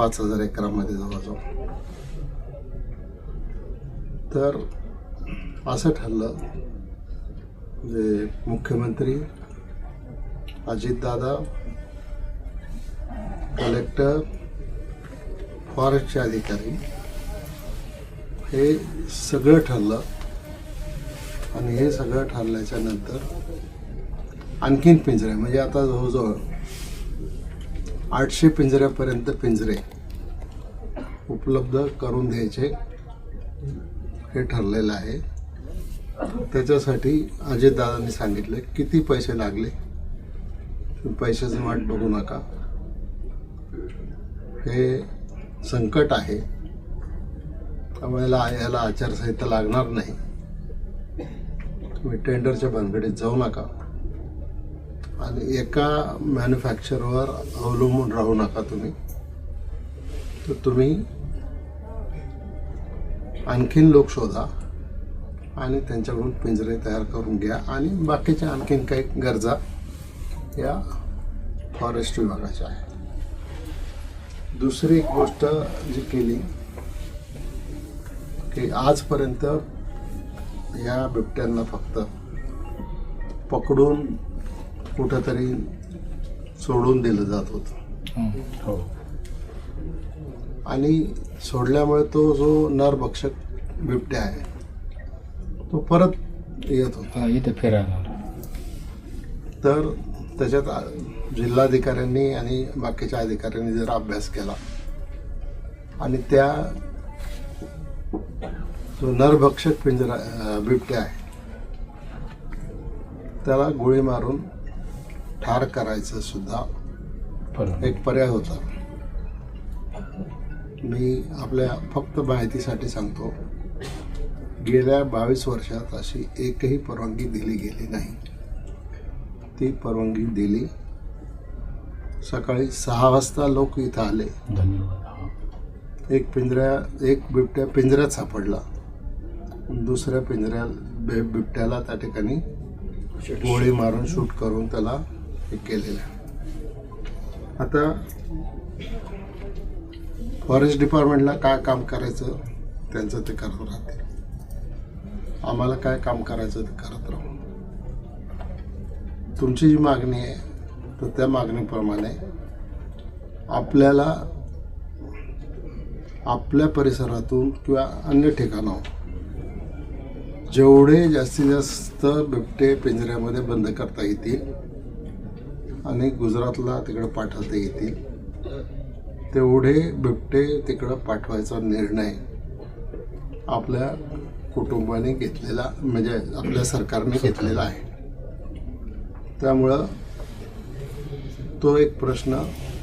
पाच हजार एकरामध्ये जवळजवळ तर असं ठरलं जे मुख्यमंत्री अजितदादा कलेक्टर फॉरेस्टचे अधिकारी हे सगळं ठरलं. आणि हे सगळं ठरल्याच्या नंतर आणखीन पिंजरे म्हणजे आता जवळजवळ आठशे पिंजऱ्यापर्यंत पिंजरे उपलब्ध करून द्यायचे. हे ठरलेलं आहे. त्याच्यासाठी अजितदादांनी सांगितलं किती पैसे लागले? तुम्ही पैशाची वाट बघू नका. हे संकट आहे. त्यामुळे याला याला आचारसंहिता लागणार नाही. तुम्ही टेंडरच्या भानगडीत जाऊ नका. आणि एका मॅन्युफॅक्चरवर अवलंबून राहू नका तुम्ही. तर तुम्ही आणखीन लोक शोधा आणि त्यांच्याकडून पिंजरे तयार करून घ्या आणि बाकीच्या आणखीन काही गरजा या फॉरेस्ट विभागाच्या आहेत. दुसरी एक गोष्ट जी केली की आजपर्यंत या बिबट्यांना फक्त पकडून कुठंतरी सोडून दिलं जात होतं. हो आणि सोडल्यामुळे तो जो नरभक्षक बिबट्या आहे तो परत येत होता. इथे फिरायला. तर त्याच्यात जिल्हाधिकाऱ्यांनी आणि बाकीच्या अधिकाऱ्यांनी जरा अभ्यास केला आणि त्या जो नरभक्षक पिंजरा बिबट्या आहे त्याला गोळी मारून ठार करायचं सुद्धा एक पर्याय होता. मी आपल्या फक्त माहितीसाठी सांगतो गेल्या बावीस वर्षात अशी एकही परवानगी दिली गेली नाही. ती परवानगी दिली सकाळी सहा वाजता लोक इथं आले. धन्यवाद. एक पिंजऱ्या एक बिबट्या पिंजऱ्यात सापडला. दुसऱ्या पिंजऱ्या बिबट्याला त्या ठिकाणी गोळी मारून शूट करून त्याला हे केलेलं आहे. आता फॉरेस्ट डिपार्टमेंटला काय काम करायचं त्यांचं ते करत राहते आम्हाला काय काम करायचं ते करत राहू तुमची जी मागणी आहे तर त्या मागणीप्रमाणे आपल्याला आपल्या परिसरातून किंवा अन्य ठिकाणाहून जेवढे जास्तीत जास्त बिबटे पिंजऱ्यामध्ये बंद करता येतील आणि गुजरातला तिकडं पाठवता येतील. तेवढे बिबटे तिकडं पाठवायचा निर्णय आपल्या कुटुंबाने घेतलेला म्हणजे आपल्या सरकारने घेतलेला आहे. त्यामुळं तो एक प्रश्न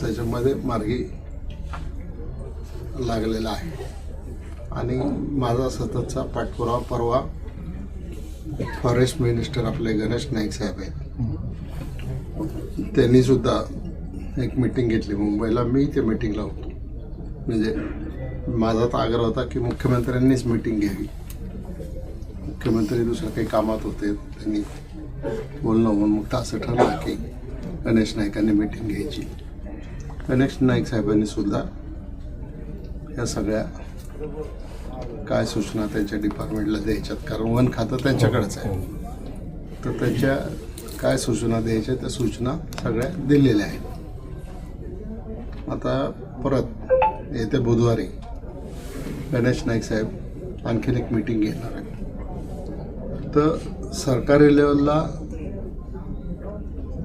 त्याच्यामध्ये मार्गी लागलेला आहे. आणि माझा सततचा पाठपुरावा परवा फॉरेस्ट मिनिस्टर आपले गणेश नाईक साहेब आहेत. त्यांनी सुद्धा एक मीटिंग घेतली. मुंबईला मी त्या मीटिंगला होतो. म्हणजे माझा तर आग्रह होता की मुख्यमंत्र्यांनीच मीटिंग घ्यावी. मुख्यमंत्री दुसऱ्या काही कामात होते त्यांनी बोलणं म्हणून मग असं ठरलं की गणेश नाईकांनी मीटिंग घ्यायची. गणेश नाईक साहेबांनी सुद्धा या सगळ्या काय सूचना त्यांच्या डिपार्टमेंटला द्यायच्यात? कारण वन खातं त्यांच्याकडेच आहे. तर त्यांच्या काय सूचना द्यायच्या त्या सूचना सगळ्या दिलेल्या आहेत. आता परत येत्या बुधवारी गणेश नाईक साहेब आणखीन एक मीटिंग घेणार आहे तर सरकारी लेवलला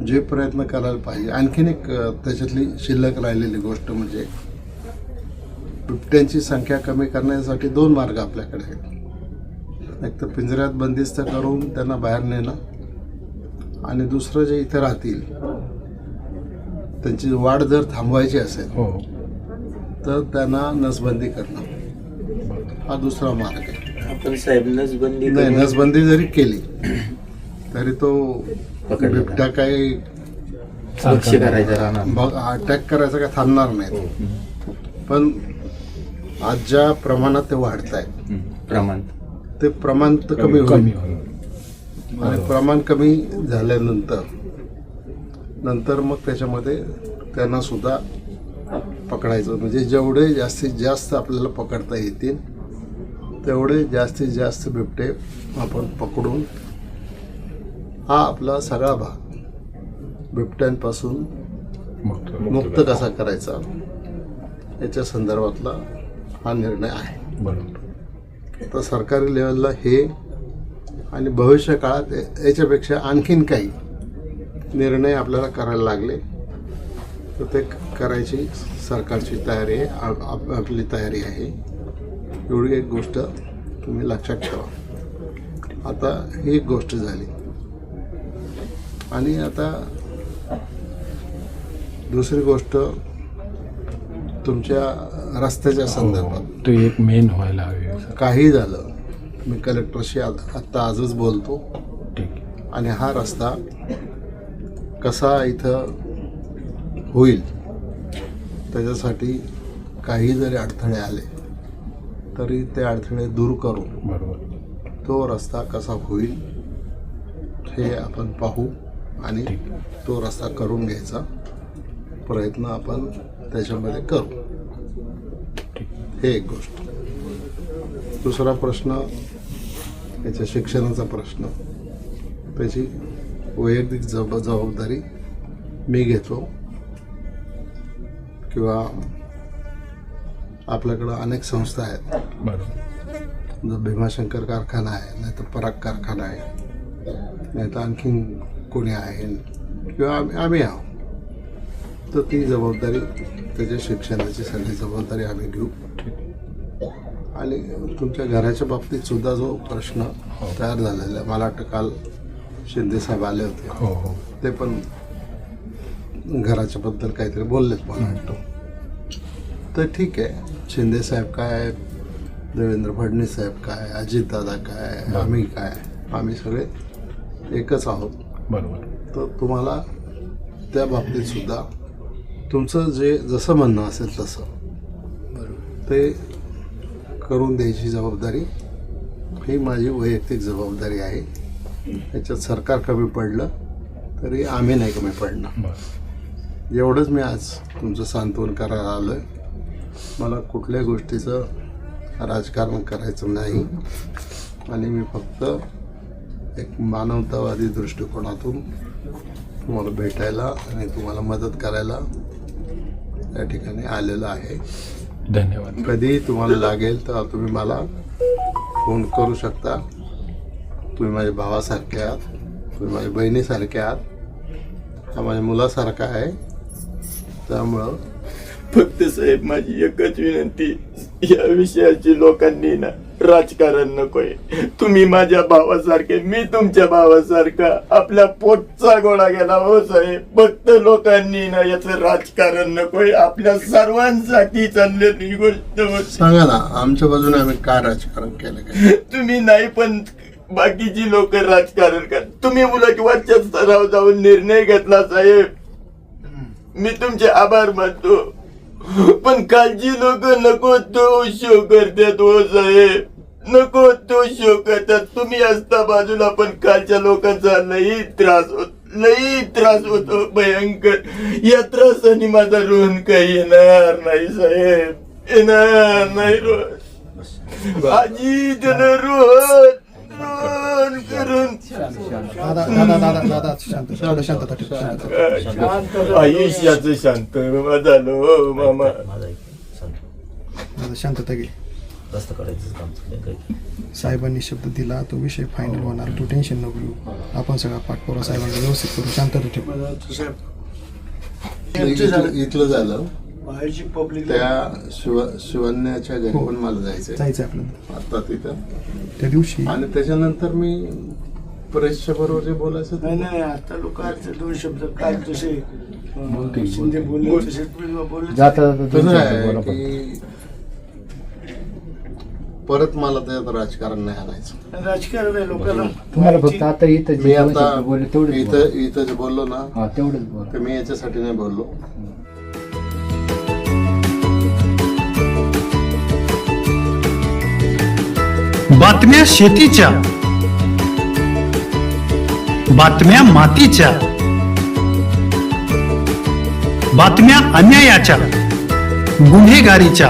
जे प्रयत्न करायला पाहिजे आणखीन एक त्याच्यातली शिल्लक राहिलेली गोष्ट म्हणजे बिबट्यांची संख्या कमी करण्यासाठी दोन मार्ग आपल्याकडे आहेत. एक तर पिंजऱ्यात बंदिस्त करून त्यांना बाहेर नेणं आणि दुसरं जे इथे राहतील त्यांची वाढ जर थांबवायची असेल हो. तर त्यांना नसबंदी करणं हा दुसरा मार्ग आहे. आपण साहेब नसबंदी नाही नसबंदी जरी केली तरी तो बिबट्या काही लक्ष करायचं राहणार अटॅक करायचा काय थांबणार नाही पण आज ज्या प्रमाणात ते वाढत आहे. प्रमाण. ते प्रमाण तर कमी होईल. आणि प्रमाण कमी झाल्यानंतर नंतर मग त्याच्यामध्ये त्यांना सुद्धा पकडायचं. म्हणजे जेवढे जास्तीत जास्त आपल्याला पकडता येतील तेवढे जास्तीत जास्त बिबटे आपण पकडून हा आपला सगळा भाग बिबट्यांपासून मुक्त कसा करायचा? याच्या संदर्भातला हा निर्णय आहे. बरोबर. आता सरकारी लेवलला हे आणि भविष्य काळात याच्यापेक्षा आणखीन काही निर्णय आपल्याला करायला लागले तर ते करायची सरकारची तयारी आहे आप- आप- आपली तयारी आहे. एवढी एक गोष्ट तुम्ही लक्षात ठेवा. आता ही एक गोष्ट झाली. आणि आता दुसरी गोष्ट तुमच्या रस्त्याच्या संदर्भात. तो एक मेन व्हायला हवी. काही झालं. मी कलेक्टरशी आ- आत्ता आजच बोलतो. ठीक आणि हा रस्ता कसा इथं होईल त्याच्यासाठी काही जरी अडथळे आले तरी ते अडथळे दूर करून बरोबर. तो रस्ता कसा होईल हे आपण पाहू आणि तो रस्ता करून घ्यायचा प्रयत्न आपण त्याच्यामध्ये करू. हे एक गोष्ट. दुसरा प्रश्न याच्या शिक्षणाचा प्रश्न. त्याची वैयक्तिक जब जबाबदारी मी घेतो. किंवा आपल्याकडं अनेक संस्था आहेत. जर भीमाशंकर कारखाना आहे नाही तर पराग कारखाना आहे नाही तर आणखीन कोणी आहे. किंवा आम्ही आम्ही आहोत. तर ती जबाबदारी त्याच्या शिक्षणाची सगळी जबाबदारी आम्ही घेऊ. आणि तुमच्या घराच्या बाबतीत सुद्धा जो प्रश्न तयार झालेला आहे. मला वाटतं काल शिंदे साहेब आले होते. हो हो. ते पण घराच्या बद्दल काहीतरी बोललेच मला वाटतं. तर ठीक आहे. शिंदे साहेब काय देवेंद्र फडणवीस साहेब काय? अजितदादा काय? आम्ही काय? आम्ही सगळे एकच आहोत. बरोबर. तर तुम्हाला त्या बाबतीत सुद्धा तुमचं जे जसं म्हणणं असेल तसं. ते करून द्यायची जबाबदारी ही माझी वैयक्तिक जबाबदारी आहे. याच्यात सरकार कमी पडलं तरी आम्ही नाही कमी पडणार. एवढंच मी आज तुमचं सांत्वन करायला आलो आहे मला कुठल्याही गोष्टीचं राजकारण करायचं नाही. आणि मी फक्त एक मानवतावादी दृष्टिकोनातून तुम्हाला भेटायला आणि तुम्हाला मदत करायला या ठिकाणी आलेलं आहे. धन्यवाद. कधी तुम्हाला लागेल तर तुम्ही मला फोन करू शकता. तुम्ही माझ्या भावासारखे आहात तुम्ही माझ्या बहिणीसारखे आहात हा माझ्या मुलासारखा आहे. त्यामुळं फक्त साहेब माझी एकच विनंती या विषयाची लोकांनी ना राजकारण नकोय. तुम्ही माझ्या भावासारखे मी तुमच्या भावासारखा आपल्या पोटचा गोळा गेला हो साहेब. फक्त लोकांनी ना याचं राजकारण नकोय. आपल्या सर्वांसाठी चाललेली ही गोष्ट होती सांगा ना आमच्या बाजूने आम्ही काय राजकारण केलं तुम्ही नाही पण बाकीची लोक राजकारण कर. तुम्ही उलट वरच्या स्तरावर जाऊन निर्णय घेतला साहेब. मी तुमचे आभार मानतो. पण कालची लोक नको तो शो करतात हो साहेब. नको तो शो करतात तुम्ही असता बाजूला पण कालच्या लोकांचा लई त्रास होत लई त्रास होतो भयंकर. या त्रासाने माझा ऋण काही येणार नाही साहेब. येणार नाही रोज आजी त्यानं रोज रोज करून. दादा दादा दादा दादा शांत थोडं आयुष्याचं शांत झालं हो मामा. दादा शांतता घे. रस्ता काढायचं काम चाललंय काही साहेबांनी शब्द दिला तो विषय फायनल होणार. तू टेन्शन नको घेऊ. आपण सगळा पाठपुरा साहेबांना व्यवस्थित करू. शांतता ठेव. इथलं इथलं झालं. बाहेरची पब्लिक त्या शिव शिवन्याच्या घरी पण मला जायचंय. जायचं आपल्याला. आता तिथं. त्या दिवशी आणि त्याच्यानंतर मी प्रेसच्या बरोबर जे बोलायचं नाही ते नाही आता लोकांचे दोन शब्द काय तसे अं, शिंदे. बोलले तसे तुम्ही बोलले. जाता शब्द आहे. की परत मला त्यात राजकारण नाही आणायचं. राजकारण आहे लोकांना. तुम्हाला फक्त आता इथं मी जे आता शब्द बोलले तेवढेच इथं बोला. इथं जे बोललो ना हा तेवढंच बोला. ते मी याच्यासाठी नाही बोललो. बातम्या शेतीच्या बातम्या मातीच्या बातम्या अन्यायाच्या गुन्हेगारीच्या.